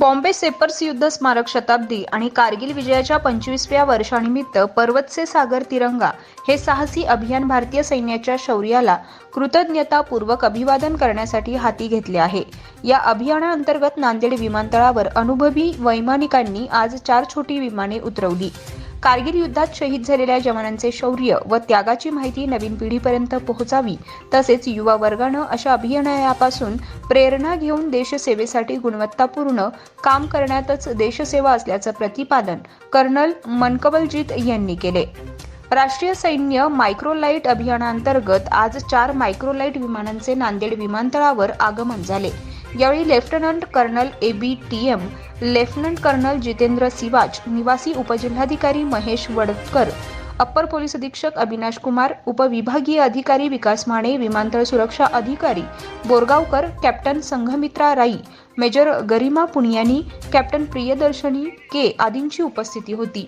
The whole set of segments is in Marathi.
बॉम्बे सेपर्स युद्ध स्मारक शताब्दी आणि कारगिल विजयाच्या पंचवीसव्या वर्षानिमित्त पर्वतसे सागर तिरंगा हे साहसी अभियान भारतीय सैन्याच्या शौर्याला कृतज्ञतापूर्वक अभिवादन करण्यासाठी हाती घेतले आहे. या अभियानाअंतर्गत नांदेड विमानतळावर अनुभवी वैमानिकांनी आज चार छोटी विमाने उतरवली. कारगिल युद्धात शहीद झालेल्या जवानांचे शौर्य व त्यागाची माहिती नवीन पिढीपर्यंत पोहोचावी तसेच युवा वर्गानं अशा अभियानापासून प्रेरणा घेऊन देशसेवेसाठी गुणवत्तापूर्ण काम करण्यातच देशसेवा असल्याचं प्रतिपादन कर्नल मनकबलजीत यांनी केले. राष्ट्रीय सैन्य मायक्रोलाइट अभियानांतर्गत आज चार मायक्रोलाइट विमानांचे नांदेड विमानतळावर आगमन झाले. यावेळी lieutenant colonel A B T M lieutenant colonel Jitendra Siwach निवासी उपजिल्हाधिकारी महेश वडकर अप्पर पोलीस अधीक्षक अविनाश कुमार उपविभागीय अधिकारी विकास माने विमानतळ सुरक्षा अधिकारी Borgaonkar captain Sanghamitra Rai major Garima Puniyani captain Priyadarshini K आदींची उपस्थिती होती.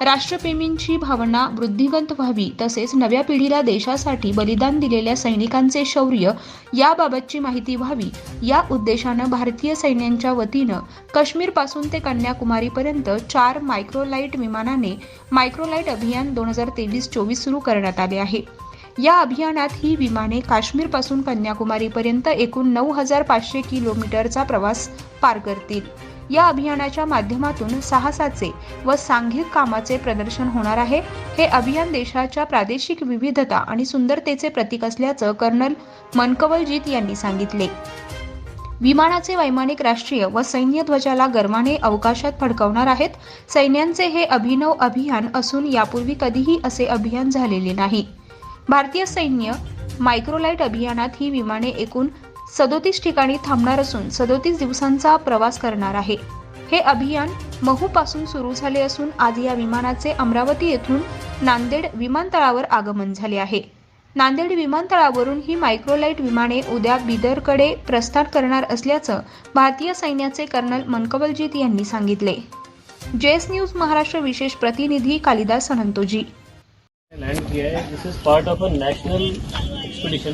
राष्ट्रप्रेमींची भावना वृद्धिगंत व्हावी तसेच नव्या पिढीला देशासाठी बलिदान दिलेल्या सैनिकांचे शौर्य याबाबतची माहिती व्हावी या उद्देशानं भारतीय सैन्यांच्या वतीनं काश्मीरपासून ते कन्याकुमारीपर्यंत चार मायक्रोलाइट विमानाने मायक्रोलाइट अभियान दोन हजार तेवीस चोवीस सुरू करण्यात आले आहे. या अभियानात ही विमाने काश्मीरपासून कन्याकुमारीपर्यंत एकूण नऊ हजार पाचशे किलोमीटरचा प्रवास पार करतील. या अभियानाच्या माध्यमातून साहसाचे व सांघिक कामाचे प्रदर्शन होणार आहे. हे अभियान देशाच्या प्रादेशिक विविधता आणि सुंदरतेचे प्रतीक असल्याचं कर्नल मनकवलजीत यांनी सांगितले. विमानाचे वैमानिक राष्ट्रीय व सैन्य ध्वजाला गर्वाने अवकाशात फडकवणार आहेत. सैन्यांचे हे अभिनव अभियान असून यापूर्वी कधीही असे अभियान झालेले नाही. भारतीय सैन्य मायक्रोलाइट अभियानात ही विमाने एकूण सदोतीस ठिकाणी थांबणार असून सदोतीस दिवसांचा प्रवास करणार आहे. हे अभियान महूपासून सुरू झाले असून आज या विमानाचे अमरावती येथून नांदेड विमानतळावर आगमन झाले आहे. नांदेड विमानतळावरून ही मायक्रोलाइट विमाने उद्या बिदरकडे प्रस्थान करणार असल्याचं भारतीय सैन्याचे कर्नल मनकवलजीत यांनी सांगितले. जेएस न्यूज महाराष्ट्र विशेष प्रतिनिधी कालिदास अनंतोजी लैंड किया है। This is part of a national expedition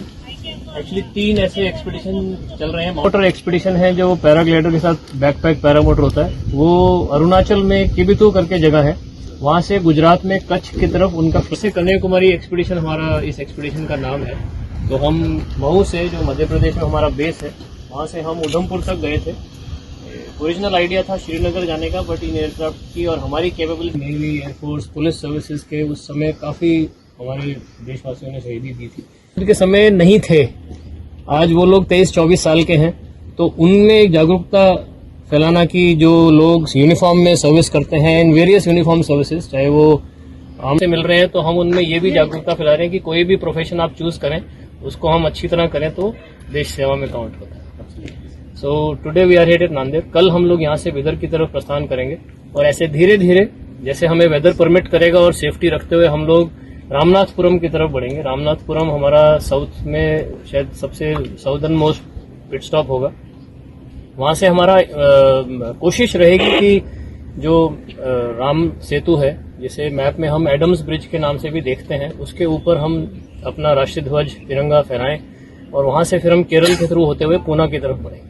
actually तीन ऐसे एक्सपीडिशन चल रहे हैं। मोटर एक्सपीडिशन है जो पैराग्लाइडर के साथ बैकपैक पैरामोटर होता है। वो अरुणाचल में किबितू करके जगह है। वहाँ से गुजरात में कच्छ की तरफ़ उनका फिर से कन्याकुमारी एक्सपीडिशन हमारा इस एक्सपीडिशन का नाम है। तो हम मऊ से जो मध्य प्रदेश में हमारा बेस है वहाँ से हम उधमपुर तक गए थे। ओरिजिनल आइडिया था श्रीनगर जाने का बट इन एयरक्राफ्ट की और हमारी capability navy air force police services के उस समय काफ़ी हमारे देशवासियों ने शहीदी दी थी। उनके समय नहीं थे। आज वो लोग तेईस, चौबीस साल के हैं तो उनमें एक जागरूकता फैलाना कि जो लोग यूनिफॉर्म में सर्विस करते हैं इन वेरियस यूनिफॉर्म सर्विसेज़ चाहे वो हमसे मिल रहे हैं तो हम उनमें ये भी जागरूकता फैला रहे हैं कि कोई भी प्रोफेशन आप चूज़ करें, उसको हम अच्छी तरह करें तो देश सेवा में काउंट होता है। So today we are head at Nanded कल हम लोग यहाँ से वेदर की तरफ़ प्रस्थान करेंगे। और ऐसे धीरे धीरे जैसे हमें वेदर परमिट करेगा और सेफ्टी रखते हुए हम लोग रामनाथपुरम की तरफ़ बढ़ेंगे। रामनाथपुरम हमारा साउथ में शायद सबसे साउदर्न मोस्ट पिट स्टॉप होगा। वहाँ से हमारा अ, कोशिश रहेगी कि जो अ, राम सेतु है जिसे मैप में हम एडम्स ब्रिज के नाम से भी देखते हैं उसके ऊपर हम अपना राष्ट्रीय ध्वज तिरंगा फहराएँ और वहाँ से फिर हम केरल के थ्रू होते हुए पूना की तरफ़ बढ़ेंगे।